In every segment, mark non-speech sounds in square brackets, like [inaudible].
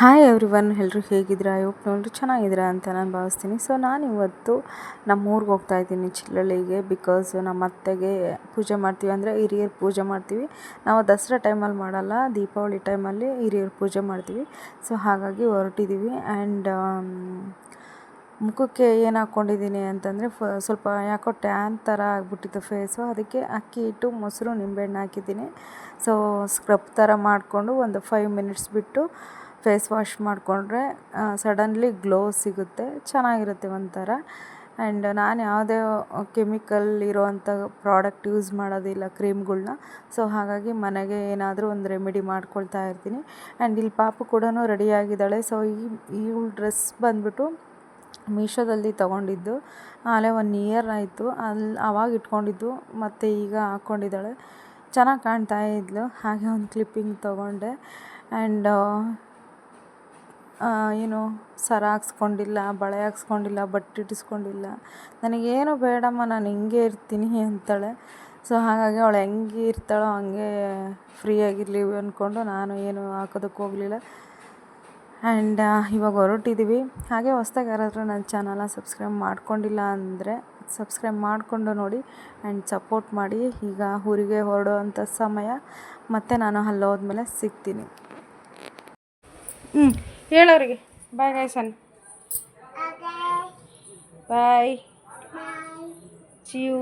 Hi every one ಎಲ್ಲರೂ ಹೇಗಿದ್ದೀರಾ hope ನೋಡ್ರಿ ಚೆನ್ನಾಗಿದ್ದೀರಾ ಅಂತ ನಾನು ಭಾವಿಸ್ತೀನಿ. ಸೊ ನಾನು ಇವತ್ತು ನಮ್ಮ ಊರಿಗೆ ಹೋಗ್ತಾ ಇದ್ದೀನಿ ಚಿಲ್ಲಳ್ಳಿಗೆ ಬಿಕಾಸ್ ನಮ್ಮ ಅತ್ತೆಗೆ ಪೂಜೆ ಮಾಡ್ತೀವಿ ಅಂದರೆ ಹಿರಿಯರು ಪೂಜೆ ಮಾಡ್ತೀವಿ. ನಾವು ದಸರಾ ಟೈಮಲ್ಲಿ ಮಾಡಲ್ಲ, ದೀಪಾವಳಿ ಟೈಮಲ್ಲಿ ಹಿರಿಯರು ಪೂಜೆ ಮಾಡ್ತೀವಿ. ಸೊ ಹಾಗಾಗಿ ಹೊರಟಿದ್ದೀವಿ ಆ್ಯಂಡ್ ಮುಖಕ್ಕೆ ಏನು ಹಾಕ್ಕೊಂಡಿದ್ದೀನಿ ಅಂತಂದರೆ ಫ, ಸ್ವಲ್ಪ ಯಾಕೋ ಟ್ಯಾನ್ ಥರ ಆಗಿಬಿಟ್ಟಿತ್ತು ಫೇಸು ಅದಕ್ಕೆ ಅಕ್ಕಿ ಹಿಟ್ಟು, ಮೊಸರು, ನಿಂಬೆಹಣ್ಣು ಹಾಕಿದ್ದೀನಿ. ಸೊ ಸ್ಕ್ರಬ್ ಥರ ಮಾಡಿಕೊಂಡು ಒಂದು ಫೈವ್ ಮಿನಿಟ್ಸ್ ಬಿಟ್ಟು ಫೇಸ್ ವಾಶ್ ಮಾಡಿಕೊಂಡ್ರೆ ಸಡನ್ಲಿ ಗ್ಲೋ ಸಿಗುತ್ತೆ, ಚೆನ್ನಾಗಿರುತ್ತೆ ಒಂಥರ. ಆ್ಯಂಡ್ ನಾನು ಯಾವುದೇ ಕೆಮಿಕಲ್ ಇರೋವಂಥ ಪ್ರಾಡಕ್ಟ್ ಯೂಸ್ ಮಾಡೋದಿಲ್ಲ ಕ್ರೀಮ್ಗಳನ್ನ ಸೊ, ಹಾಗಾಗಿ ಮನೆಗೆ ಏನಾದರೂ ಒಂದು ರೆಮಿಡಿ ಮಾಡ್ಕೊಳ್ತಾ ಇರ್ತೀನಿ. ಆ್ಯಂಡ್ ಇಲ್ಲಿ ಪಾಪು ಕೂಡ ರೆಡಿಯಾಗಿದ್ದಾಳೆ. ಸೊ, ಈ ಇವಳ ಡ್ರೆಸ್ ಬಂದ್ಬಿಟ್ಟು ಮೀಶೋದಲ್ಲಿ ತೊಗೊಂಡಿದ್ದು. ಆಲೆ ಒನ್ ಇಯರ್ ಆಯಿತು. ಅಲ್ಲಿ ಆವಾಗ ಇಟ್ಕೊಂಡಿದ್ದು, ಮತ್ತು ಈಗ ಹಾಕ್ಕೊಂಡಿದ್ದಾಳೆ ಚೆನ್ನಾಗಿ ಕಾಣ್ತಾ ಇದ್ಲು. ಹಾಗೆ ಒಂದು ಕ್ಲಿಪ್ಪಿಂಗ್ ತೊಗೊಂಡೆ. ಆ್ಯಂಡ್ ಏನು ಸರ ಹಾಕ್ಸ್ಕೊಂಡಿಲ್ಲ, ಬಳೆ ಹಾಕ್ಸ್ಕೊಂಡಿಲ್ಲ, ಬಟ್ಟೆ ಇಟ್ಟಿಸ್ಕೊಂಡಿಲ್ಲ. ನನಗೇನು ಬೇಡಮ್ಮ, ನಾನು ಹಿಂಗೆ ಇರ್ತೀನಿ ಅಂತಾಳೆ. ಸೊ ಹಾಗಾಗಿ ಅವಳು ಹೆಂಗೆ ಇರ್ತಾಳೋ ಹಂಗೆ ಫ್ರೀಯಾಗಿರಲಿ ಅಂದ್ಕೊಂಡು ನಾನು ಏನು ಹಾಕೋದಕ್ಕೆ ಹೋಗಲಿಲ್ಲ. ಆ್ಯಂಡ್ ಇವಾಗ ಹೊರಟಿದ್ದೀವಿ ಹಾಗೆ ಹೊಸ್ದಾಗಿ ಯಾರಾದರೂ ನನ್ನ ಚಾನಲ್ನ ಸಬ್ಸ್ಕ್ರೈಬ್ ಮಾಡ್ಕೊಂಡಿಲ್ಲ ಅಂದರೆ ಸಬ್ಸ್ಕ್ರೈಬ್ ಮಾಡಿಕೊಂಡು ನೋಡಿ ಆ್ಯಂಡ್ ಸಪೋರ್ಟ್ ಮಾಡಿ. ಈಗ ಊರಿಗೆ ಹೊರಡುವಂಥ ಸಮಯ. ಮತ್ತು ನಾನು ಅಲ್ಲಿ ಹೋದ್ಮೇಲೆ ಸಿಗ್ತೀನಿ. ಹ್ಞೂ ಹೇಳೋರಿಗೆ. ಬಾಯ್ ಗೈಸನ್ ಬಾಯ್ ಚಿಯು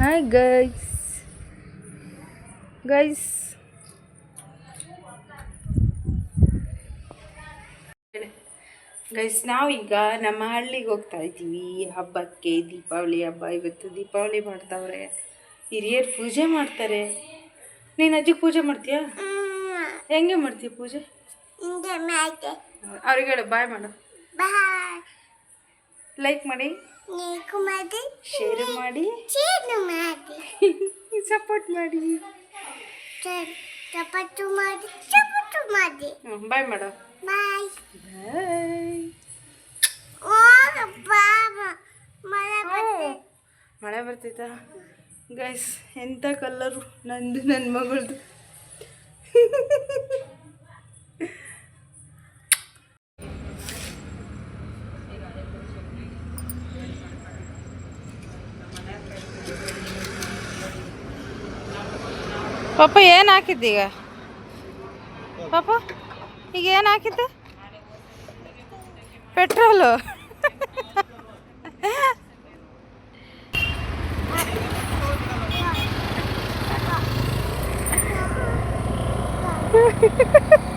ಹಾಯ್ ಗೈಸ್ ಗೈಸ್ ಗೈಸ್ ನಾವೀಗ ನಮ್ಮ ಹಳ್ಳಿಗೆ ಹೋಗ್ತಾ ಇದ್ದೀವಿ. ಹಬ್ಬಕ್ಕೆ ದೀಪಾವಳಿ ಹಬ್ಬ ಇವತ್ತು ದೀಪಾವಳಿ ಮಾಡ್ತಾವ್ರೆ. ಹಿರಿಯರು ಪೂಜೆ ಮಾಡ್ತಾರೆ. ನೀನು ಅಜ್ಜಿಗೆ ಪೂಜೆ ಮಾಡ್ತೀಯಾ? ಹೆಂಗೆ ಮಾಡ್ತೀಯ ಪೂಜೆ? ಅವ್ರಿಗೆ ಹೇಳು ಬಾಯ್ ಮಾಡು. ಲೈಕ್ ಮಾಡಿ. ಶೇರ್ ಮಾಡಿ. ಸಪೋರ್ಟ್ ಮಾಡಿ. ಮಾಡಿ. [laughs] ಸಪೋರ್ಟ್ ಮಾಡಿ. ಹ್ಞೂ ಬಾಯ್ ಮಾಡು. ಬಾಯ್ ಬಾಯ್ ಮಳೆ ಬರ್ತೈತಾ? ಗೈಸ್ ಎಂಥ ಕಲ್ಲರು ನಂದು ನನ್ನ ಮಗಳದು. ಪಾಪ ಏನು ಹಾಕಿದ್ದೀಗ ಪಾಪ ಈಗ ಏನು ಹಾಕಿದ್ದೆ? Petrol Ha ha ha ha!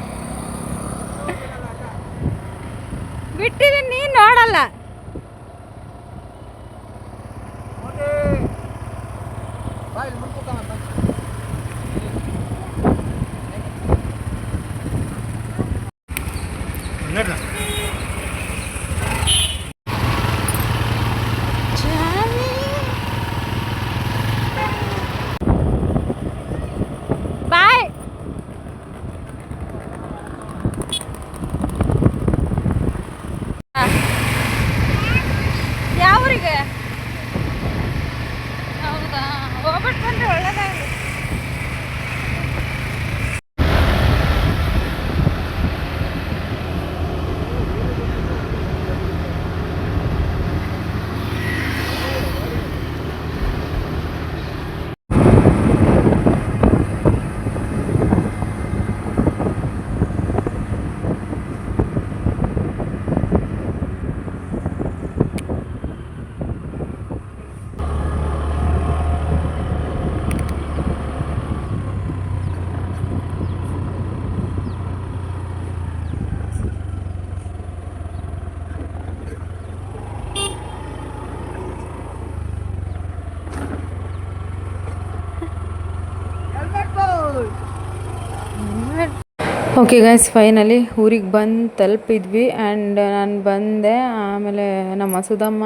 Okay guys finally ಊರಿಗೆ ಬಂದು ತಲುಪಿದ್ವಿ ಆ್ಯಂಡ್ ನಾನು ಬಂದೆ, ಆಮೇಲೆ ನಮ್ಮ ಮಸೂದಮ್ಮ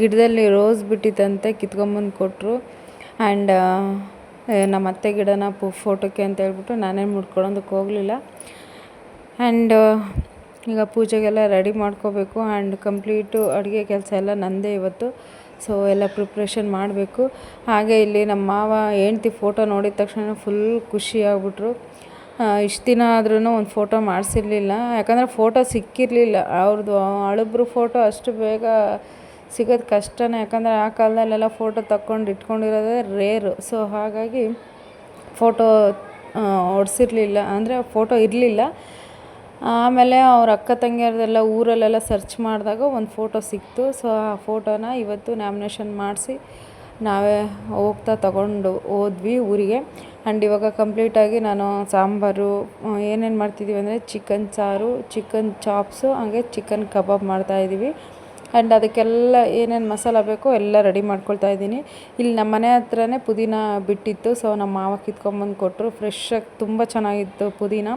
ಗಿಡದಲ್ಲಿ ರೋಸ್ ಬಿಟ್ಟಿತ್ತಂತೆ, ಕಿತ್ಕೊಂಬಂದು ಕೊಟ್ಟರು ಆ್ಯಂಡ್ ನಮ್ಮ ಅತ್ತೆ ಗಿಡನ ಪು ಫೋಟೋಕ್ಕೆ ಅಂತ ಹೇಳ್ಬಿಟ್ಟು ನಾನೇನು ಮುಡ್ಕೊಳೋದಕ್ಕೆ ಹೋಗಲಿಲ್ಲ. ಆ್ಯಂಡ್ ಈಗ ಪೂಜೆಗೆಲ್ಲ ರೆಡಿ ಮಾಡ್ಕೋಬೇಕು ಆ್ಯಂಡ್ ಕಂಪ್ಲೀಟು ಅಡುಗೆ ಕೆಲಸ ಎಲ್ಲ ನಂದೇ ಇವತ್ತು. ಸೊ ಎಲ್ಲ ಪ್ರಿಪ್ರೇಷನ್ ಮಾಡಬೇಕು. ಹಾಗೆ ಇಲ್ಲಿ ನಮ್ಮ ಮಾವ ಹೆಂಡ್ತಿ ಫೋಟೋ ನೋಡಿದ ತಕ್ಷಣ ಫುಲ್ ಖುಷಿ ಆಗ್ಬಿಟ್ರು. ಇಷ್ಟು ದಿನ ಆದ್ರೂ ಒಂದು ಫೋಟೋ ಮಾಡಿಸಿರ್ಲಿಲ್ಲ. ಯಾಕಂದರೆ ಫೋಟೋ ಸಿಕ್ಕಿರಲಿಲ್ಲ. ಅವ್ರದ್ದು ಹಳಬ್ರು ಫೋಟೋ ಅಷ್ಟು ಬೇಗ ಸಿಗೋದು ಕಷ್ಟನೇ. ಯಾಕಂದರೆ ಆ ಕಾಲದಲ್ಲೆಲ್ಲ ಫೋಟೋ ತಕ್ಕೊಂಡು ಇಟ್ಕೊಂಡಿರೋದೇ ರೇರು ಸೊ ಹಾಗಾಗಿ ಫೋಟೋ ಹೊಡ್ಸಿರ್ಲಿಲ್ಲ ಅಂದರೆ ಫೋಟೋ ಇರಲಿಲ್ಲ. ಆಮೇಲೆ ಅವ್ರ ಅಕ್ಕ ತಂಗಿಯರದೆಲ್ಲ ಊರಲ್ಲೆಲ್ಲ ಸರ್ಚ್ ಮಾಡಿದಾಗ ಒಂದು ಫೋಟೋ ಸಿಕ್ತು. ಸೊ ಆ ಫೋಟೋನ ಇವತ್ತು ನ್ಯಾಮಿನೇಷನ್ ಮಾಡಿಸಿ ನಾವೇ ಹೋಗ್ತಾ ತಗೊಂಡು ಹೋದ್ವಿ ಊರಿಗೆ. ಆ್ಯಂಡ್ ಇವಾಗ ಕಂಪ್ಲೀಟಾಗಿ ನಾನು ಸಾಂಬಾರು ಏನೇನು ಮಾಡ್ತಿದ್ದೀವಿ ಅಂದರೆ ಚಿಕನ್ ಸಾರು ಚಿಕನ್ ಚಾಪ್ಸು ಹಾಗೆ ಚಿಕನ್ ಕಬಾಬ್ ಮಾಡ್ತಾಯಿದ್ದೀವಿ ಆ್ಯಂಡ್ ಅದಕ್ಕೆಲ್ಲ ಏನೇನು ಮಸಾಲ ಬೇಕೋ ಎಲ್ಲ ರೆಡಿ ಮಾಡ್ಕೊಳ್ತಾ ಇದ್ದೀನಿ. ಇಲ್ಲಿ ನಮ್ಮ ಮನೆ ಹತ್ರನೇ ಪುದೀನ ಬಿಟ್ಟಿತ್ತು. ಸೊ ನಮ್ಮ ಮಾವ ಕಿತ್ಕೊಂಬಂದು ಕೊಟ್ಟರು ಫ್ರೆಶ್ಶಾಗಿ ತುಂಬ ಚೆನ್ನಾಗಿತ್ತು ಪುದೀನ.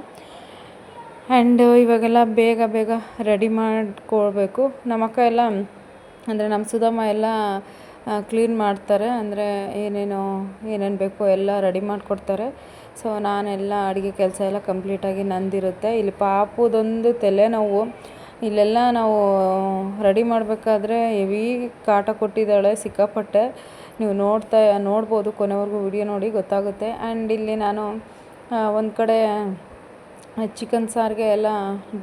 ಆ್ಯಂಡ್ ಇವಾಗೆಲ್ಲ ಬೇಗ ಬೇಗ ರೆಡಿ ಮಾಡ್ಕೊಳ್ಬೇಕು. ನಮ್ಮಕ್ಕ ಎಲ್ಲ, ಅಂದರೆ ನಮ್ಮ ಸುಧಮ್ಮ ಎಲ್ಲ ಕ್ಲೀನ್ ಮಾಡ್ತಾರೆ. ಅಂದರೆ ಏನೇನು ಏನೇನು ಬೇಕೋ ಎಲ್ಲ ರೆಡಿ ಮಾಡಿಕೊಡ್ತಾರೆ. ಸೊ ನಾನೆಲ್ಲ ಅಡುಗೆ ಕೆಲಸ ಎಲ್ಲ ಕಂಪ್ಲೀಟಾಗಿ ನಂದಿರುತ್ತೆ. ಇಲ್ಲಿ ಪಾಪುದೊಂದು ತಲೆನೋವು. ಇಲ್ಲೆಲ್ಲ ನಾವು ರೆಡಿ ಮಾಡಬೇಕಾದ್ರೆ ಹೆವಿ ಕಾಟ ಕೊಟ್ಟಿದ್ದಾಳೆ, ಸಿಕ್ಕಾಪಟ್ಟೆ. ನೀವು ನೋಡ್ತಾ, ನೋಡ್ಬೋದು, ಕೊನೆವರೆಗೂ ವಿಡಿಯೋ ನೋಡಿ, ಗೊತ್ತಾಗುತ್ತೆ. ಆ್ಯಂಡ್ ಇಲ್ಲಿ ನಾನು ಒಂದು ಕಡೆ ಚಿಕನ್ ಸಾರಿಗೆ ಎಲ್ಲ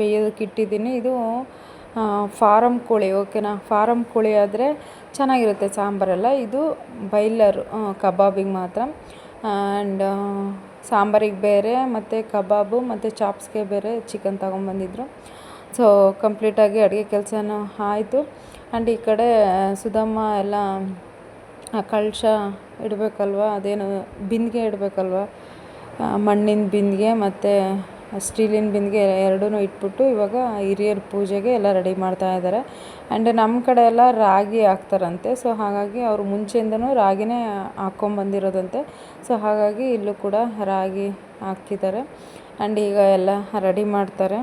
ಬೇಯೋದಕ್ಕೆ ಇಟ್ಟಿದ್ದೀನಿ. ಇದು ಫಾರಮ್ ಕೋಳಿ ಓಕೆನಾ ಫಾರಮ್ ಕೋಳಿ ಆದರೆ ಚೆನ್ನಾಗಿರುತ್ತೆ ಸಾಂಬಾರೆಲ್ಲ. ಇದು ಬೈಲರ್ ಕಬಾಬಿಗೆ ಮಾತ್ರ. ಆ್ಯಂಡ್ ಸಾಂಬಾರಿಗೆ ಬೇರೆ, ಮತ್ತು ಕಬಾಬು, ಮತ್ತು ಚಾಪ್ಸ್ಗೆ ಬೇರೆ ಚಿಕನ್ ತಗೊಂಬಂದಿದ್ರು. ಸೊ ಕಂಪ್ಲೀಟಾಗಿ ಅಡುಗೆ ಕೆಲಸನೂ ಆಯಿತು. ಆ್ಯಂಡ್ ಈ ಕಡೆ, ಸುಧಮ್ಮ ಎಲ್ಲ ಕಳಶ ಇಡಬೇಕಲ್ವ? ಅದೇನು, ಬಿಂದಿಗೆ ಇಡಬೇಕಲ್ವ? ಮಣ್ಣಿನ ಬಿಂದಿಗೆ, ಮತ್ತು ಸ್ಟೀಲಿನ ಬಿಂದಿಗೆ ಎರಡೂ ಇಟ್ಬಿಟ್ಟು ಇವಾಗ ಹಿರಿಯರ ಪೂಜೆಗೆ ಎಲ್ಲ ರೆಡಿ ಮಾಡ್ತಾ ಇದ್ದಾರೆ. ಆ್ಯಂಡ್ ನಮ್ಮ ಕಡೆ ಎಲ್ಲ ರಾಗಿ ಹಾಕ್ತಾರಂತೆ. ಸೊ ಹಾಗಾಗಿ ಅವರು ಮುಂಚೆಯಿಂದನೂ ರಾಗಿನೇ ಹಾಕ್ಕೊಂಬಂದಿರೋದಂತೆ ಸೊ ಹಾಗಾಗಿ ಇಲ್ಲೂ ಕೂಡ ರಾಗಿ ಹಾಕಿದ್ದಾರೆ ಆ್ಯಂಡ್ ಈಗ ಎಲ್ಲ ರೆಡಿ ಮಾಡ್ತಾರೆ.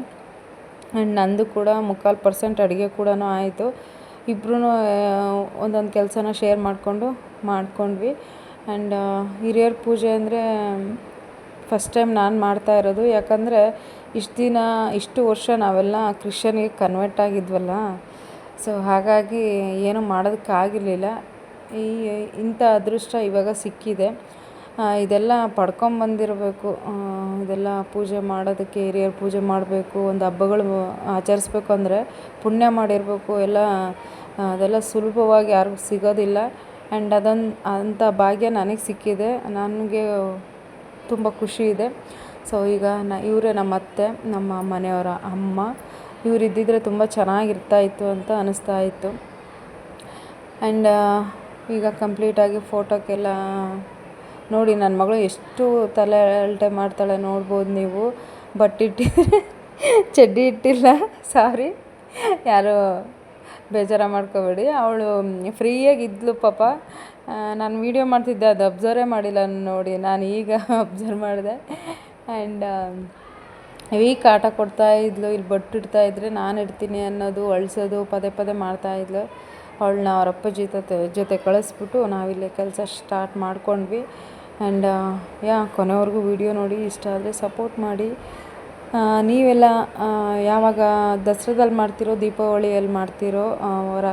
ಆ್ಯಂಡ್ ನಂದು ಕೂಡ ಮುಕ್ಕಾಲು ಪರ್ಸೆಂಟ್ ಅಡುಗೆ ಕೂಡ ಆಯಿತು. ಇಬ್ಬರೂ ಒಂದೊಂದು ಕೆಲಸನ ಶೇರ್ ಮಾಡಿಕೊಂಡು ಮಾಡ್ಕೊಂಡ್ವಿ. ಆ್ಯಂಡ್ ಹಿರಿಯರ ಪೂಜೆ ಅಂದರೆ ಫಸ್ಟ್ ಟೈಮ್ ನಾನು ಮಾಡ್ತಾ ಇರೋದು. ಯಾಕಂದರೆ ಇಷ್ಟು ದಿನ, ಇಷ್ಟು ವರ್ಷ ನಾವೆಲ್ಲ ಕ್ರಿಶ್ಚಿಯನ್ಗೆ ಕನ್ವರ್ಟ್ ಆಗಿದ್ವಲ್ಲ. ಸೊ ಹಾಗಾಗಿ ಏನೂ ಮಾಡೋದಕ್ಕಾಗಿರಲಿಲ್ಲ ಈ, ಇಂಥ ಅದೃಷ್ಟ ಇವಾಗ ಸಿಕ್ಕಿದೆ. ಇದೆಲ್ಲ ಪಡ್ಕೊಂಬಂದಿರಬೇಕು ಇದೆಲ್ಲ ಪೂಜೆ ಮಾಡೋದಕ್ಕೆ, ಹಿರಿಯರು ಪೂಜೆ ಮಾಡಬೇಕು, ಒಂದು ಹಬ್ಬಗಳು ಆಚರಿಸ್ಬೇಕು ಅಂದರೆ ಪುಣ್ಯ ಮಾಡಿರಬೇಕು. ಎಲ್ಲ ಅದೆಲ್ಲ ಸುಲಭವಾಗಿ ಯಾರಿಗೂ ಸಿಗೋದಿಲ್ಲ. ಆ್ಯಂಡ್ ಅದೊಂದು, ಅಂಥ ಭಾಗ್ಯ ನನಗೆ ಸಿಕ್ಕಿದೆ. ನನಗೆ ತುಂಬ ಖುಷಿ ಇದೆ. ಸೊ ಈಗ ನ, ಇವರೇ ನಮ್ಮ ಅತ್ತೆ, ನಮ್ಮ ಮನೆಯವರ ಅಮ್ಮ, ಇವ್ರು ಇದ್ದಿದ್ದರೆ ತುಂಬ ಚೆನ್ನಾಗಿರ್ತಾ ಇತ್ತು ಅಂತ ಅನ್ನಿಸ್ತಾ ಇತ್ತು. ಆ್ಯಂಡ್ ಈಗ ಕಂಪ್ಲೀಟಾಗಿ ಫೋಟೋಕ್ಕೆಲ್ಲ ನೋಡಿ ನನ್ನ ಮಗಳು ಎಷ್ಟು ತಲೆ ಅಲ್ಟೆ ಮಾಡ್ತಾಳೆ ನೋಡ್ಬೋದು ನೀವು. ಬಟ್ ಇಟ್ಟಿದ್ರೆ [laughs] ಚಡ್ಡಿ ಇಟ್ಟಿಲ್ಲ ಸಾರಿ ಯಾರು ಬೇಜಾರು ಮಾಡ್ಕೋಬೇಡಿ. ಅವಳು ಫ್ರೀಯಾಗಿ ಇದ್ಲು ಪಾಪ. ನಾನು ವೀಡಿಯೋ ಮಾಡ್ತಿದ್ದೆ, ಅದು ಅಬ್ಸರ್ವೇ ಮಾಡಿಲ್ಲ ನೋಡಿ, ನಾನು ಈಗ ಅಬ್ಸರ್ವ್ ಮಾಡಿದೆ. ಆ್ಯಂಡ್ ವೀಕ್ ಆಟ ಕೊಡ್ತಾ ಇದ್ಲು ಇಲ್ಲಿ ಬೊಟ್ಟು ಇಡ್ತಾ ಇದ್ದರೆ ನಾನು ಇಡ್ತೀನಿ ಅನ್ನೋದು, ಅಳಿಸೋದು, ಪದೇ ಪದೇ ಮಾಡ್ತಾಯಿದ್ಲು ಅವಳನ್ನ ಅವರಪ್ಪ ಜೊತೆ ಜೊತೆ ಕಳಿಸ್ಬಿಟ್ಟು ನಾವಿಲ್ಲೇ ಕೆಲಸ ಸ್ಟಾರ್ಟ್ ಮಾಡ್ಕೊಂಡ್ವಿ. ಆ್ಯಂಡ್ ಯಾ, ಕೊನೆವರೆಗೂ ವೀಡಿಯೋ ನೋಡಿ, ಇಷ್ಟ ಆದರೆ ಸಪೋರ್ಟ್ ಮಾಡಿ. ನೀವೆಲ್ಲ ಯಾವಾಗ ದಸರಾದಲ್ಲಿ ಮಾಡ್ತಿರೋ, ದೀಪಾವಳಿಯಲ್ಲಿ ಮಾಡ್ತಿರೋ ಅವರ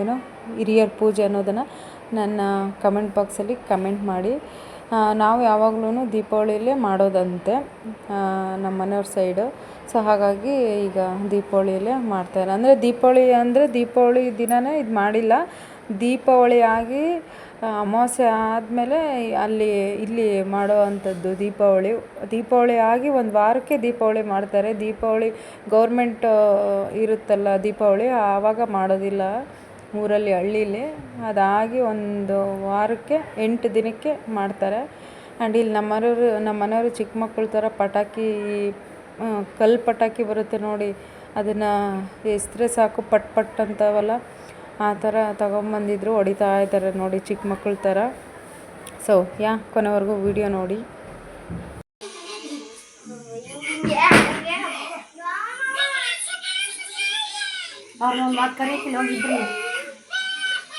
ಏನೋ, ಹಿರಿಯರ ಪೂಜೆ ಅನ್ನೋದನ್ನು ನನ್ನ ಕಮೆಂಟ್ ಬಾಕ್ಸಲ್ಲಿ ಕಮೆಂಟ್ ಮಾಡಿ. ನಾವು ಯಾವಾಗ್ಲೂ ದೀಪಾವಳಿಯಲ್ಲೇ ಮಾಡೋದಂತೆ ನಮ್ಮ ಮನೆಯವ್ರ ಸೈಡು. ಸೊ, ಹಾಗಾಗಿ ಈಗ ದೀಪಾವಳಿಯಲ್ಲೇ ಮಾಡ್ತಾರೆ ಅಂದರೆ ದೀಪಾವಳಿ ಅಂದರೆ ದೀಪಾವಳಿ ದಿನವೇ ಇದು ಮಾಡಿಲ್ಲ. ದೀಪಾವಳಿ ಆಗಿ ಅಮಾವಾಸ್ಯೆ ಆದಮೇಲೆ ಅಲ್ಲಿ, ಇಲ್ಲಿ ಮಾಡೋ ಅಂಥದ್ದು ದೀಪಾವಳಿ. ದೀಪಾವಳಿ ಆಗಿ ಒಂದು ವಾರಕ್ಕೆ ದೀಪಾವಳಿ ಮಾಡ್ತಾರೆ. ದೀಪಾವಳಿ ಗೌರ್ಮೆಂಟ್ ಇರುತ್ತಲ್ಲ ದೀಪಾವಳಿ, ಆವಾಗ ಮಾಡೋದಿಲ್ಲ. ಊರಲ್ಲಿ ಹಳ್ಳೀಲಿ. ಅದಾಗಿ ಒಂದು ವಾರಕ್ಕೆ ಎಂಟು ದಿನಕ್ಕೆ ಮಾಡ್ತಾರೆ. ಆ್ಯಂಡ್ ಇಲ್ಲಿ ನಮ್ಮ ಮನೆಯವರು ನಮ್ಮ ಮನೆಯವರು ಚಿಕ್ಕ ಮಕ್ಕಳು ಥರ ಪಟಾಕಿ ಕಲ್ಲು ಪಟಾಕಿ ಬರುತ್ತೆ ನೋಡಿ. ಅದನ್ನು ಎಸೆದ್ರೆ ಸಾಕು, ಪಟ್ ಪಟ್ ಅಂತವಲ್ಲ, ಆ ಥರ ತಗೊಂಬಂದಿದ್ರು, ಹೊಡಿತಾ ಇದ್ದಾರೆ ನೋಡಿ ಚಿಕ್ಕ ಮಕ್ಕಳು ಥರ. ಸೊ ಯಾ, ಕೊನೆವರೆಗೂ ವಿಡಿಯೋ ನೋಡಿ. ಅವ್ರನ್ನ ಮಾತು ಕರೆಯಕ್ಕಿಲ್ಲ ಹೋಗಿದ್ರಿ.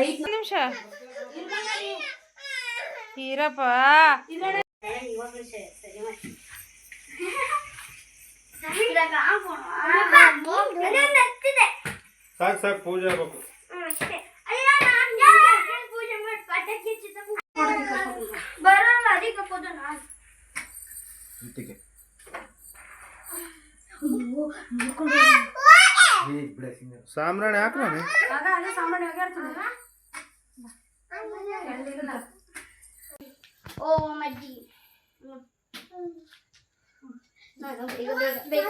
ಐತ್ ನಿಮಿಷ. ಹೀರಪ್ಪ. ಸಾಕು ಸಾಕು ಪೂಜೆ ಆಗ್ಬೇಕು. ಬರಲ್ಲ ಅದಕ್ಕೆ ಕೂತು ನಾನು ಇಟ್ಟಿಗೆ ಸಾಂಬ್ರಾಣಿ ಹಾಕ್ರ ಆಗ ಅಲ್ಲೇ ಸಾಮಾನ್ಯ ಒಗ್ಯಾಡ್ತೀನಿ ಓ ಮಜ್ಜಿ ನಾನು ಬೇಗ ಬೇಗ ಬೇಗ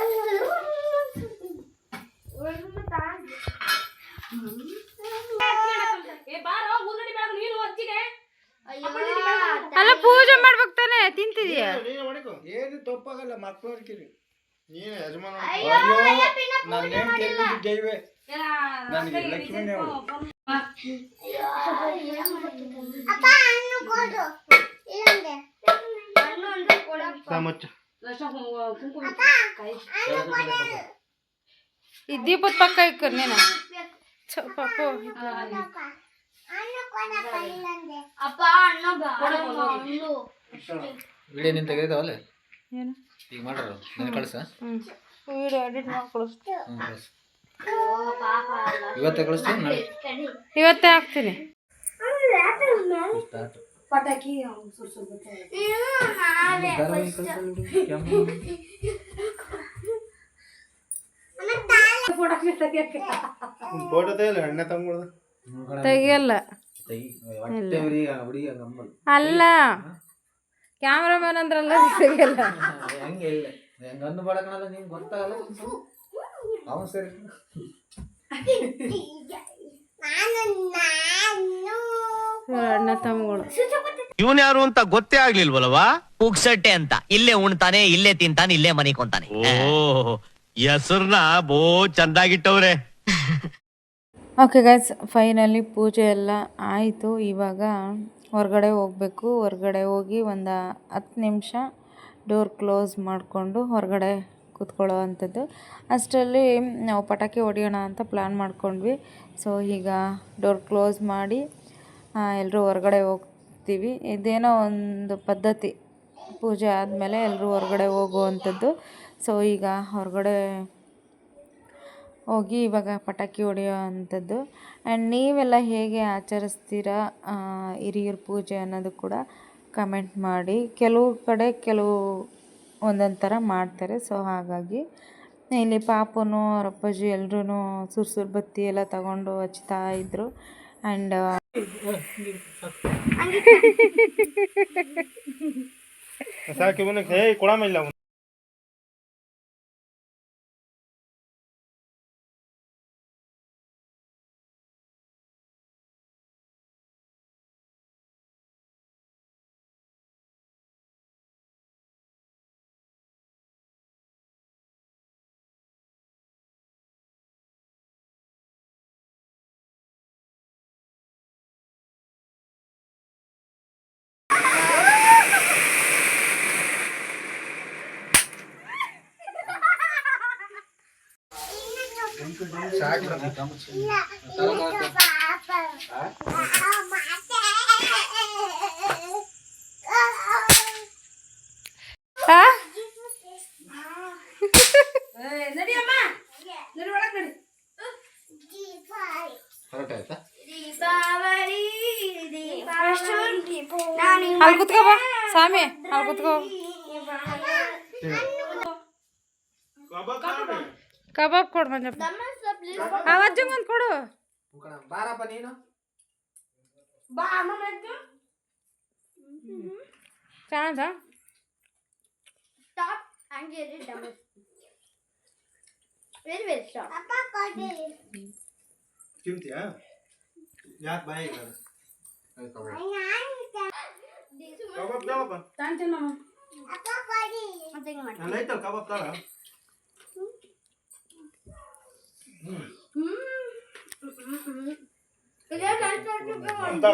ಏ ಬಾರೋ ಮುನ್ನಡಿ ಬೆಳಗ್ಗೆ ನೀನು ಹೊತ್ತಿಗೆ ಅಲ್ಲ ಪೂಜೆ ಮಾಡ್ಬೇಕು ತಾನೆ ತಿಂತಿದ್ಯಾ ನೀನು ಹೊಡಿಕೊ ಏನು ತಪ್ಪಾಗಲ್ಲ ಮಕ್ಕಳು ಹೊಡ್ಕಿರಿ ನೀನು ಯಜಮಾನ ನನಗೆ ಹಣ್ಣು ಈ ದೀಪದ ಪಕ್ಕ ಇಕ್ಕ ನೀನು. ಅಪ್ಪ ಅಣ್ಣ ಹಣ್ಣು ನಿಂತ ತೆಗೆದವಲ್ಲ ಏನು? ಈಗ ಮಾಡ್ರ ನಾನು ಕಳ್ಸ ಹ್ಞೂ ವಿಡಿಯೋ ಎಡಿಟ್ ಮಾಡ್ಕೊಡು ಹ್ಞೂ ಕಳ್ಸ ಓ ಪಾಪ ಅಲ್ಲ ಇವತ್ತೇ ಕಳಿಸ್ತೀನಿ ನಾಳೆ ಕಡಿ ಇವತ್ತೇ ಹಾಕ್ತೀನಿ ಸ್ಟಾರ್ಟ್ ಪಟಾಕಿ ಸುರ್ ಸುರ್ ಬರ್ತಾರೆ ಪಟಾಕಿ ತೆಗಿಯಕ್ಕೆ ಫೋಟೋ ತೆಗಿಲ್ಲ ಎಣ್ಣೆ ತಂದ್ಬಿಡ್ದು ತೆಗಿಯಲ್ಲ ಹೊಟ್ಟೆ ಉರಿ ಹುಡುಗಿ ನಮ್ಮಲ್ಲಿ ಅಲ್ಲ ಕ್ಯಾಮ್ರಾಮನ್ ಅಂದ್ರಲ್ಲ ಸಿಗಲ್ಲ ಹೆಂಗೆ ಇಲ್ಲ. ನಿಂಗೆ ಗೊತ್ತಾಗಲ್ಲ. ಅವನು ಸರಿ. ನಾನು ನಾನು. ಅಣ್ಣ ತಮ್ಮಗಳು. ಇವನ್ ಯಾರು ಅಂತ ಗೊತ್ತೇ ಆಗ್ಲಿಲ್ವಲ್ವಾ ಪುಕ್ಸಟ್ಟೆ ಅಂತ. ಇಲ್ಲೇ ಉಣ್ತಾನೆ ಇಲ್ಲೇ ತಿಂತಾನೆ ಇಲ್ಲೇ ಮನಿಕೊಂತಾನೆ ಓ ಹೆಸರ್ನ ಬೋ ಚಂದಾಗಿಟ್ಟವ್ರೆ. ಓಕೆ ಗೈಸ್ ಫೈನಲಿ ಪೂಜೆ ಎಲ್ಲ ಆಯಿತು. ಇವಾಗ ಹೊರಗಡೆ ಹೋಗಬೇಕು. ಹೊರಗಡೆ ಹೋಗಿ ಒಂದು ಹತ್ತು ನಿಮಿಷ ಡೋರ್ ಕ್ಲೋಸ್ ಮಾಡಿಕೊಂಡು ಹೊರಗಡೆ ಕೂತ್ಕೊಳ್ಳೋ ಅಂಥದ್ದು. ಅಷ್ಟರಲ್ಲಿ ನಾವು ಪಟಾಕಿ ಹೊಡಿಯೋಣ ಅಂತ ಪ್ಲ್ಯಾನ್ ಮಾಡ್ಕೊಂಡ್ವಿ. ಸೊ ಈಗ ಡೋರ್ ಕ್ಲೋಸ್ ಮಾಡಿ ಎಲ್ಲರೂ ಹೊರಗಡೆ ಹೋಗ್ತೀವಿ. ಇದೇನೋ ಒಂದು ಪದ್ಧತಿ. ಪೂಜೆ ಆದಮೇಲೆ ಎಲ್ಲರೂ ಹೊರಗಡೆ ಹೋಗುವಂಥದ್ದು. ಸೊ ಈಗ ಹೊರಗಡೆ ಹೋಗಿ ಇವಾಗ ಪಟಾಕಿ ಹೊಡೆಯೋ ಅಂಥದ್ದು. ಆ್ಯಂಡ್ ನೀವೆಲ್ಲ ಹೇಗೆ ಆಚರಿಸ್ತೀರಾ ಹಿರಿಯರ ಪೂಜೆ ಅನ್ನೋದು ಕೂಡ ಕಮೆಂಟ್ ಮಾಡಿ. ಕೆಲವು ಕಡೆ ಕೆಲವು ಒಂದೊಂದು ಥರ ಮಾಡ್ತಾರೆ. ಸೊ ಹಾಗಾಗಿ ಇಲ್ಲಿ ಪಾಪನು ಅವ್ರ ಅಪ್ಪಾಜಿ ಎಲ್ಲರೂ ಸುರ್ಸುರ್ ಬತ್ತಿ ಎಲ್ಲ ತಗೊಂಡು ಹಚ್ತಾ ಇದ್ದರು ಆ್ಯಂಡ್ ಸಾಕು ಇವನಿಗೆ ಹೇ ಕೊಡಮ ಇಲ್ಲ ಅವ್ನು ನಡಿಯಮ್ಮ ನಡಿ ಒಳಗ್ ನಡಿ ಕರೆಕ್ಟ್ ಆಯ್ತಾ ದೀಪಾವಳಿ ದೀಪಾವಳಿ ನಾನು ಅಲ್ಲಿ ಕುತ್ಕೋ ಬಾ ಸ್ವಾಮಿ ಅಲ್ಲಿ ಕುತ್ಕೋ. ಕಬಾಬ್ ಕೊಡು ಮಂಜಪ್ಪ ಆ ಅಜ್ಜಂಗೆ ಒಂದು ಕೊಡು ಬಾರಪ್ಪ ನೀನು ಬಾ ಅಮ್ಮ ಮಾಡ್ತು ಚೆನ್ನಾದ ಸ್ಟಾಪ್ ಹಂಗೆ ಡಬಲ್ ವೆರಿ ವೆರಿ ಸ್ಟಾಪ್ ಅಪ್ಪ ಕೊಡಿ ತಿಂತೀಯಾ ಯಾಕೆ ಬಾಯಿ ಕಬಾಬ್ ತಗೋಪ್ಪ ತಾಂತೀನಿ ಮಾಮ ಅಪ್ಪ ಕೊಡಿ ಮತ್ತೆ ಹಿಂಗೆ ಮಾಡಿ ಅಲ್ಲಿ ಐತಲ್ಲ ಕಬಾಬ್ ತಗ ಇದೇ ಗಂಟೆ ಹೊಡ್ಲಿಕ್ಕೆ ಅಂತ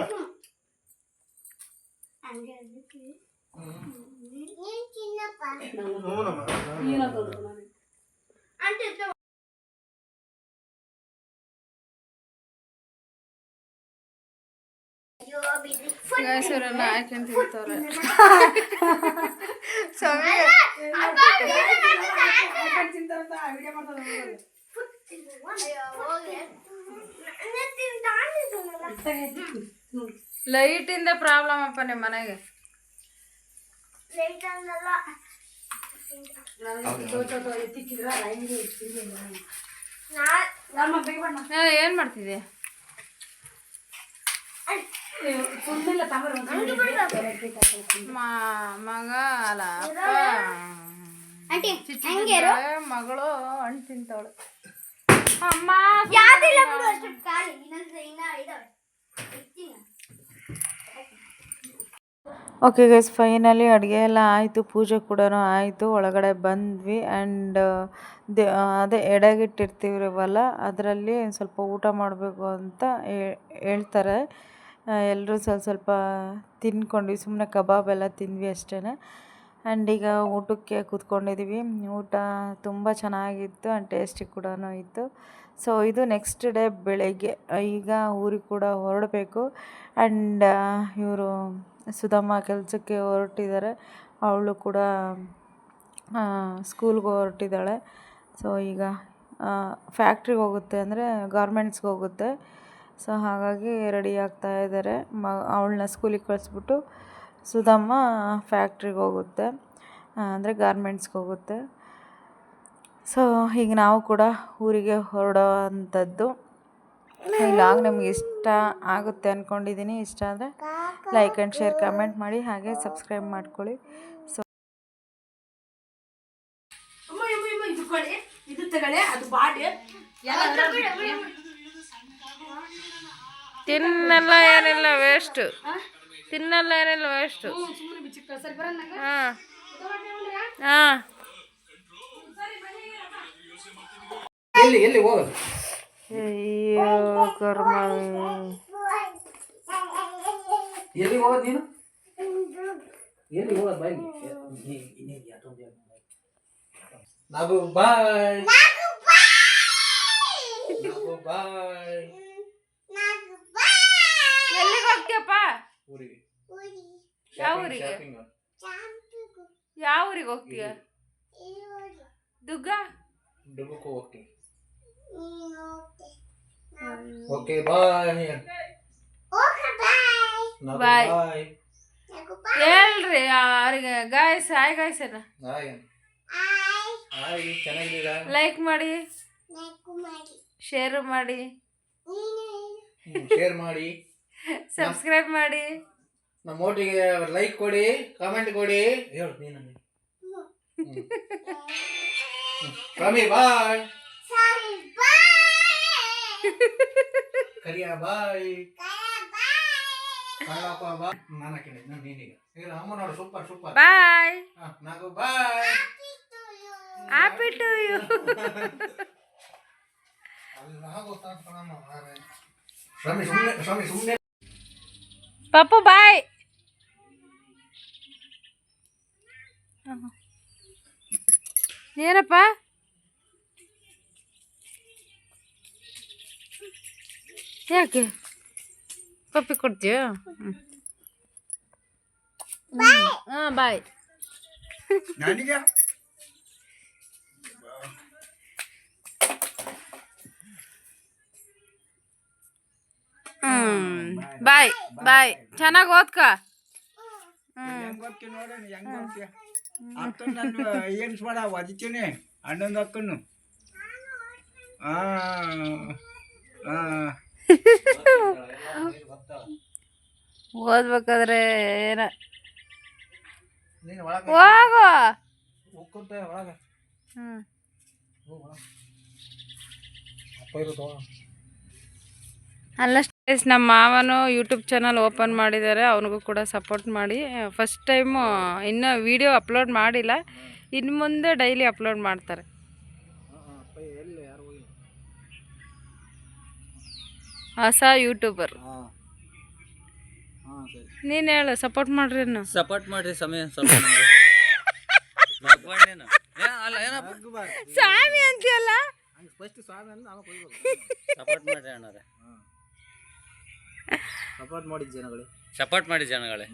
ಹಂಗೆ ಇಂದ ಪ್ರಾಬ್ಲಮ್ ಅಪ್ಪ ನಿಮ್ಮ ಮನೆಗೆ. ಏನ್ ಮಾಡ್ತಿದ್ದೆ ಮಗ ಅಲ್ಲ ಮಗಳು ಹಣ್ಣು ತಿಂತವಳು ಅಮ್ಮ ಯಾವ್ದಿಲ್ಲ ಬಿಡು ಅಷ್ಟು ಖಾಲಿ. ಇನ್ನೊಂದು ಇನ್ನ ಇದಾವೆ ಓಕೆ ಗೈಸ್ ಫೈನಲಿ ಅಡುಗೆ ಎಲ್ಲ ಆಯಿತು ಪೂಜೆ ಕೂಡ ಆಯಿತು. ಒಳಗಡೆ ಬಂದ್ವಿ ಆ್ಯಂಡ್ ದೇ ಅದೇ ಎಡಗಿಟ್ಟಿರ್ತೀವಲ್ಲ ಅದರಲ್ಲಿ ಸ್ವಲ್ಪ ಊಟ ಮಾಡಬೇಕು ಅಂತ ಹೇ- ಹೇಳ್ತಾರೆ. ಎಲ್ಲರೂ ಸ್ವಲ್ಪ ಸ್ವಲ್ಪ ತಿನ್ಕೊಂಡ್ವಿ ಸುಮ್ಮನೆ ಕಬಾಬ್ ಎಲ್ಲ ತಿಂದ್ವಿ ಅಷ್ಟೇ ಆ್ಯಂಡ್ ಈಗ ಊಟಕ್ಕೆ ಕೂತ್ಕೊಂಡಿದ್ದೀವಿ ಊಟ ತುಂಬ ಚೆನ್ನಾಗಿತ್ತು ಆ್ಯಂಡ್ ಟೇಸ್ಟಿ ಕೂಡ ಇತ್ತು. ಸೊ ಇದು ನೆಕ್ಸ್ಟ್ ಡೇ ಬೆಳಗ್ಗೆ. ಈಗ ಊರಿಗೆ ಕೂಡ ಹೊರಡಬೇಕು. ಆ್ಯಂಡ್ ಇವರು ಸುಧಮ್ಮ ಕೆಲಸಕ್ಕೆ ಹೊರಟಿದ್ದಾರೆ. ಅವಳು ಕೂಡ ಸ್ಕೂಲ್ಗೆ ಹೊರಟಿದ್ದಾಳೆ. ಸೊ ಈಗ ಫ್ಯಾಕ್ಟ್ರಿಗೆ ಹೋಗುತ್ತೆ ಅಂದರೆ ಗಾರ್ಮೆಂಟ್ಸ್ಗೆ ಹೋಗುತ್ತೆ. ಸೊ ಹಾಗಾಗಿ ರೆಡಿ ಆಗ್ತಾ ಇದ್ದಾರೆ. ಮ, ಅವಳನ್ನ ಸ್ಕೂಲಿಗೆ ಕಳಿಸ್ಬಿಟ್ಟು ಸುಧಮ್ಮ ಫ್ಯಾಕ್ಟ್ರಿಗೆ ಹೋಗುತ್ತೆ ಅಂದರೆ ಗಾರ್ಮೆಂಟ್ಸ್ಗೆ ಹೋಗುತ್ತೆ. ಸೊ ಈಗ ನಾವು ಕೂಡ ಊರಿಗೆ ಹೊರಡೋ ಅಂಥದ್ದು ಈ ಲಾಗ್ ನಿಮ್ಗೆ ಇಷ್ಟ ಆಗುತ್ತೆ ಅಂದ್ಕೊಂಡಿದ್ದೀನಿ ಇಷ್ಟ ಅಂದರೆ ಲೈಕ್ ಆ್ಯಂಡ್ ಶೇರ್ ಕಮೆಂಟ್ ಮಾಡಿ ಹಾಗೆ ಸಬ್ಸ್ಕ್ರೈಬ್ ಮಾಡ್ಕೊಳ್ಳಿ. ಸೊ ಅಮ್ಮ ಅಮ್ಮ ಅಮ್ಮ ಇದು ಕೊಡಿ. ಇದು ತಗೊಳ್ಳಿ ಅದು ಬಾಡಿ. ಎಲ್ಲ ತಿನ್ನಲ್ಲ ಏನಿಲ್ಲ ವೇಸ್ಟು ತಿನ್ನಲ್ಲ ಏನಿಲ್ಲ ವೇಸ್ಟು ಹಾಂ. ಹಾಂ. ಎಲ್ಲಿ ಎಲ್ಲಿ ಹೋಗೋದು? ಅಯ್ಯೋ ಕರ್ಮ. ಎಲ್ಲಿ ಹೋಗೋದು ನೀನು? ಎಲ್ಲಿ ಹೋಗೋದು ಬಾಯಿ? ನಾವು ಬಾಯ್! ನಗು ಬಾಯ್. ಊರಿಗೆ ಊರಿ. ಯಾವ ಊರಿಗೆ? ಯಾವ ಊರಿಗೆ ಹೋಗ್ತೀಯ? ದುಗ್ಗಾ ಊರಿ. ದುಗ್ಗ? ಡುಬುಕು ಹೋಗ್ತೀವಿ ಓಕೆ. ಬಾಯ್. Okay bye. ಹೇಳ್ರಿ ಅವ್ರಿಗೆ ಗಾಯಸ್ ಹಾಯ್. ಹಾಯ್. ಚೆನ್ನಾಗಿದ್ದೀರಾ? ಲೈಕ್ ಮಾಡಿ. ಶೇರ್ ಮಾಡಿ. ಶೇರ್ ಮಾಡಿ. [laughs] ಸಬ್ಸ್ಕ್ರೈಬ್ ಮಾಡಿ. ನಮ್ಮ ಓಟಿಗೆ ಲೈಕ್ ಕೊಡಿ ಕಾಮೆಂಟ್ ಕೊಡಿ. ಹೇಳು ನೀನು ಸ್ವಾಮಿ ಬಾಯ್ [laughs] ಸರಿ ಬಾಯ್. ಕರಿಯ ಬಾಯ್. ಕಯ ಬಾಯ್. ಕಳ್ಳಪ್ಪ ಬಾಯ್. ನಾನು ಹಾಕಿನಿ ನಾನು ನೀನೀಗ. ಈಗ ಅಮ್ಮ ನೋಡು ಸೂಪರ್ ಸೂಪರ್ ಬಾಯ್. ನಾಲ್ಕು bye. Kittur. Happy to you ಸ್ವಾಮಿ ಸುಮ್ಮನೆ ಸ್ವಾಮಿ ಸುಮ್ಮನೆ ಪಪ್ಪು ಬಾಯ್ ಏನಪ್ಪ ಯಾಕೆ? ಪಪ್ಪಿ ಕೊಡ್ತೀಯ? ಹಾಂ ಬಾಯ್ ಬಾಯ್ ಬಾಯ್ ಚೆನ್ನಾಗಿ ಓದ್ಕ. ಏನು ಮಾಡ ಒದಿತೀನಿ ಅಣ್ಣಂದು ಅಕ್ಕನು ಆ ಆ. ಓದ್ಬೇಕಾದ್ರೆ ಏನ? ಹೋಗು. ಹ್ಞೂ ಹೋಗು ಅಪ್ಪ ಇರೋದು ಅಲ್ಲ ಸ್ಟೇಸ್ ನಮ್ಮ ಮಾವನು ಯೂಟ್ಯೂಬ್ ಚಾನಲ್ ಓಪನ್ ಮಾಡಿದ್ದಾರೆ. ಅವನಿಗೂ ಕೂಡ ಸಪೋರ್ಟ್ ಮಾಡಿ. ಫಸ್ಟ್ ಟೈಮು ಇನ್ನೂ ವಿಡಿಯೋ ಅಪ್ಲೋಡ್ ಮಾಡಿಲ್ಲ. ಇನ್ನು ಮುಂದೆ ಡೈಲಿ ಅಪ್ಲೋಡ್ ಮಾಡ್ತಾರೆ. ಹೊಸ ಯೂಟ್ಯೂಬರ್ ನೀನ್ ಹಾಂ ಸರಿ ನೀನು ಹೇಳು ಸಪೋರ್ಟ್ ಮಾಡ್ರಿ ಸಪೋರ್ಟ್ ಮಾಡ್ರಿ ಸಮಯ ಸ್ವಾಮಿ ಅಂತೀಯಲ್ಲ? ಫಸ್ಟ್ ಸ್ವಾಮಿ ಅಂದ್ರೆ ನಾವು ಸಪೋರ್ಟ್ ಮಾಡ್ರಿ ಅಣ್ಣಾರೆ ಸಪೋರ್ಟ್ ಮಾಡಿದ ಜನಗಳೇ. ಸಪೋರ್ಟ್ ಮಾಡಿ ಜನಗಳೇ.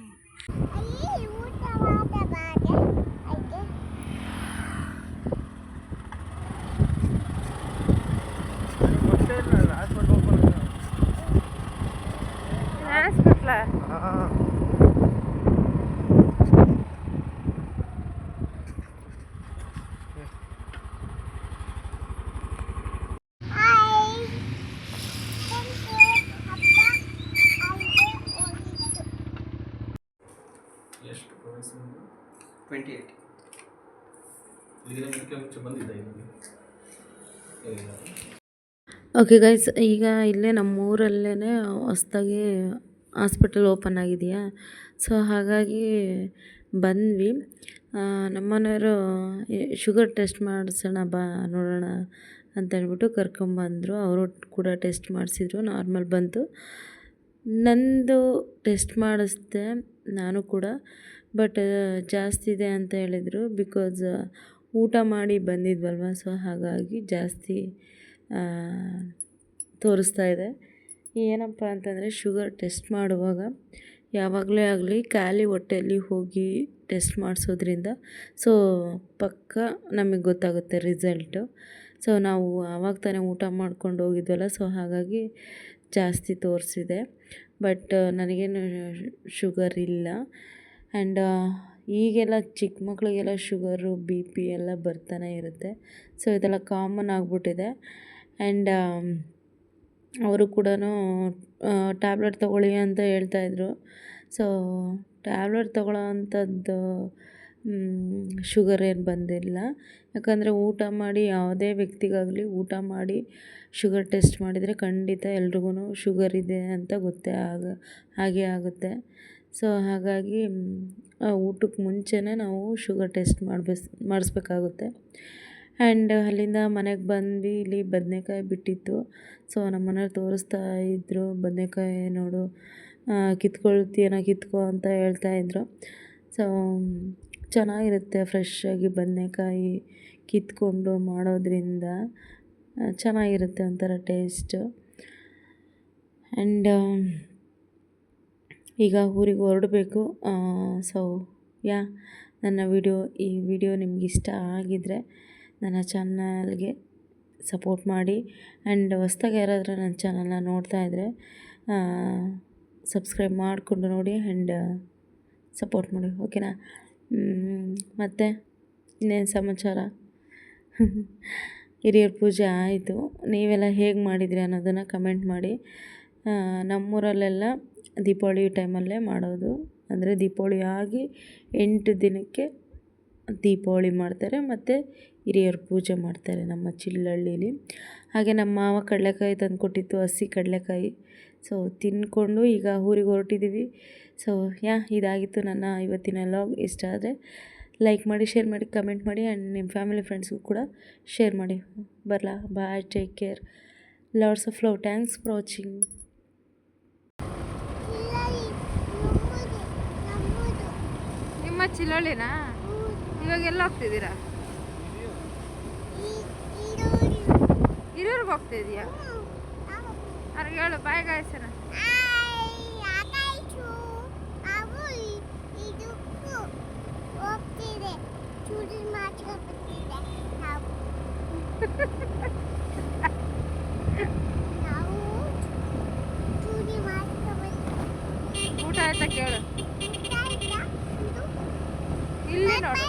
ಹಾಸ್ಪಿಟ್ಲ. ಓಕೆ ಗೈಸ್ ಈಗ ಇಲ್ಲೇ ನಮ್ಮ ಊರಲ್ಲೇ ಹೊಸ್ದಾಗಿ ಹಾಸ್ಪಿಟಲ್ ಓಪನ್ ಆಗಿದೆಯಾ? ಸೊ ಹಾಗಾಗಿ ಬಂದ್ವಿ. ನಮ್ಮ ನಮ್ಮನೆಯವರು ಶುಗರ್ ಟೆಸ್ಟ್ ಮಾಡಿಸೋಣ ಬಾ, ನೋಡೋಣ ಅಂತ ಹೇಳ್ಬಿಟ್ಟು ಕರ್ಕೊಂಬಂದರು. ಅವರು ಕೂಡ ಟೆಸ್ಟ್ ಮಾಡಿಸಿದ್ರು, ನಾರ್ಮಲ್ ಬಂತು. ನಂದು ಟೆಸ್ಟ್ ಮಾಡಿಸ್ದೆ, ನಾನು ಕೂಡ. ಬಟ್ ಜಾಸ್ತಿ ಇದೆ ಅಂತ ಹೇಳಿದರು ಬಿಕಾಸ್ ಊಟ ಮಾಡಿ ಬಂದಿದ್ವಲ್ವ? ಸೊ ಹಾಗಾಗಿ ಜಾಸ್ತಿ ತೋರಿಸ್ತಾ ಇದೆ. ಏನಪ್ಪ ಅಂತಂದರೆ, ಶುಗರ್ ಟೆಸ್ಟ್ ಮಾಡುವಾಗ ಯಾವಾಗಲೇ ಆಗಲಿ ಖಾಲಿ ಹೊಟ್ಟೆಯಲ್ಲಿ ಹೋಗಿ ಟೆಸ್ಟ್ ಮಾಡಿಸೋದ್ರಿಂದ, ಸೊ ಪಕ್ಕ ನಮಗೆ ಗೊತ್ತಾಗುತ್ತೆ ರಿಸಲ್ಟು. ಸೊ ನಾವು ಆವಾಗ ತಾನೇ ಊಟ ಮಾಡ್ಕೊಂಡು ಹೋಗಿದ್ವಲ್ಲ, ಸೊ ಹಾಗಾಗಿ ಜಾಸ್ತಿ ತೋರಿಸಿದೆ. ಬಟ್ ನನಗೇನು ಶುಗರ್ ಇಲ್ಲ. ಆ್ಯಂಡ್ ಈಗೆಲ್ಲ ಚಿಕ್ಕ ಮಕ್ಕಳಿಗೆಲ್ಲ ಶುಗರು, ಬಿ ಪಿ ಎಲ್ಲ ಬರ್ತಾನೆ ಇರುತ್ತೆ. ಸೊ ಇದೆಲ್ಲ ಕಾಮನ್ ಆಗಿಬಿಟ್ಟಿದೆ. ಆ್ಯಂಡ್ ಅವರು ಕೂಡ ಟ್ಯಾಬ್ಲೆಟ್ ತೊಗೊಳ್ಳಿ ಅಂತ ಹೇಳ್ತಾಯಿದ್ರು ಸೊ ಟ್ಯಾಬ್ಲೆಟ್ ತೊಗೊಳ್ಳೋ ಅಂಥದ್ದು ಶುಗರ್ ಏನು ಬಂದಿಲ್ಲ. ಯಾಕಂದರೆ ಊಟ ಮಾಡಿ ಯಾವುದೇ ವ್ಯಕ್ತಿಗಾಗಲಿ ಊಟ ಮಾಡಿ ಶುಗರ್ ಟೆಸ್ಟ್ ಮಾಡಿದರೆ ಖಂಡಿತ ಎಲ್ರಿಗೂ ಶುಗರ್ ಇದೆ ಅಂತ ಗೊತ್ತೇ ಆಗ, ಹಾಗೆ ಆಗುತ್ತೆ. ಸೊ ಹಾಗಾಗಿ ಊಟಕ್ಕೆ ಮುಂಚೆನೇ ನಾವು ಶುಗರ್ ಟೆಸ್ಟ್ ಮಾಡಬೇಕು ಮಾಡಿಸ್ಬೇಕಾಗುತ್ತೆ. ಆ್ಯಂಡ್ ಅಲ್ಲಿಂದ ಮನೆಗೆ ಬಂದ್ವಿ, ಇಲ್ಲಿ ಬದನೇಕಾಯಿ ಬಿಟ್ಟಿತ್ತು. ಸೊ ನಮ್ಮ ಮನೆಯವ್ರು ತೋರಿಸ್ತಾ ಇದ್ದರು ಬದನೇಕಾಯಿ ನೋಡು ಕಿತ್ಕೊಳ್ತೀಯನ ಕಿತ್ಕೊ ಅಂತ ಹೇಳ್ತಾಯಿದ್ರು ಸೊ, ಚೆನ್ನಾಗಿರುತ್ತೆ ಫ್ರೆಶ್ಶಾಗಿ ಬದನೇಕಾಯಿ ಕಿತ್ಕೊಂಡು ಮಾಡೋದ್ರಿಂದ. ಚೆನ್ನಾಗಿರುತ್ತೆ ಒಂಥರ ಟೇಸ್ಟು ಆ್ಯಂಡ್, ಈಗ ಊರಿಗೆ ಹೊರಡಬೇಕು. ಸೊ ಯಾ, ನನ್ನ ವಿಡಿಯೋ, ಈ ವಿಡಿಯೋ ನಿಮ್ಗೆ ಇಷ್ಟ ಆಗಿದರೆ ನನ್ನ ಚಾನಲ್ಗೆ ಸಪೋರ್ಟ್ ಮಾಡಿ ಆ್ಯಂಡ್ ಹೊಸ್ದಾಗಿ ಯಾರಾದರೂ ನನ್ನ ಚಾನಲ್ನ ನೋಡ್ತಾ ಇದ್ದರೆ ಸಬ್ಸ್ಕ್ರೈಬ್ ಮಾಡಿಕೊಂಡು ನೋಡಿ ಆ್ಯಂಡ್ ಸಪೋರ್ಟ್ ಮಾಡಿ, ಓಕೆನಾ? ಮತ್ತು ಇನ್ನೇನು ಸಮಾಚಾರ? ಹಿರಿಯರ ಪೂಜೆ ಆಯಿತು. ನೀವೆಲ್ಲ ಹೇಗೆ ಮಾಡಿದ್ರಿ ಅನ್ನೋದನ್ನು ಕಮೆಂಟ್ ಮಾಡಿ. ನಮ್ಮೂರಲ್ಲೆಲ್ಲ ದೀಪಾವಳಿ ಟೈಮಲ್ಲೇ ಮಾಡೋದು. ಅಂದರೆ ದೀಪಾವಳಿ ಆಗಿ ಎಂಟು ದಿನಕ್ಕೆ ದೀಪಾವಳಿ ಮಾಡ್ತಾರೆ. ಮತ್ತು ಹಿರಿಯರ ಪೂಜೆ ಮಾಡ್ತಾರೆ ನಮ್ಮ ಚಿಲ್ಲಹಳ್ಳಿಲಿ ಹಾಗೆ ನಮ್ಮ ಮಾವ ಕಡಲೆಕಾಯಿ ತಂದು ಕೊಟ್ಟಿತ್ತು ಹಸಿ ಕಡಲೆಕಾಯಿ. ಸೊ ತಿಂದ್ಕೊಂಡು ಈಗ ಊರಿಗೆ ಹೊರಟಿದ್ದೀವಿ ಸೊ ಯಾ ಇದಾಗಿತ್ತು ನನ್ನ ಇವತ್ತಿನ ಲಾಗ್ ಇಷ್ಟ ಆದರೆ ಲೈಕ್ ಮಾಡಿ ಶೇರ್ ಮಾಡಿ ಕಮೆಂಟ್ ಮಾಡಿ ಆ್ಯಂಡ್ ನಿಮ್ಮ ಫ್ಯಾಮಿಲಿ ಫ್ರೆಂಡ್ಸ್ಗೂ ಕೂಡ ಶೇರ್ ಮಾಡಿ. ಬರಲಾ bye take care lords of love thanks for watching ನಿಮ್ಮ ಚಿಲ್ಲಳಿನಾ ಇವಾಗ ಎಲ್ಲ ಹೋಗ್ತಿದ್ದೀರಾ? ಹಿರಿಯೂರಿಗೆ ಹೋಗ್ತಾ ಇದೀಯಾ? ಅವ್ರಿಗೆ ಹೇಳು ಬಾಯ್ ಗಾಯ್ಸನ ಊಟ ಆಯ್ತಾ ಕೇಳು. ಇಲ್ಲಿ ನೋಡು.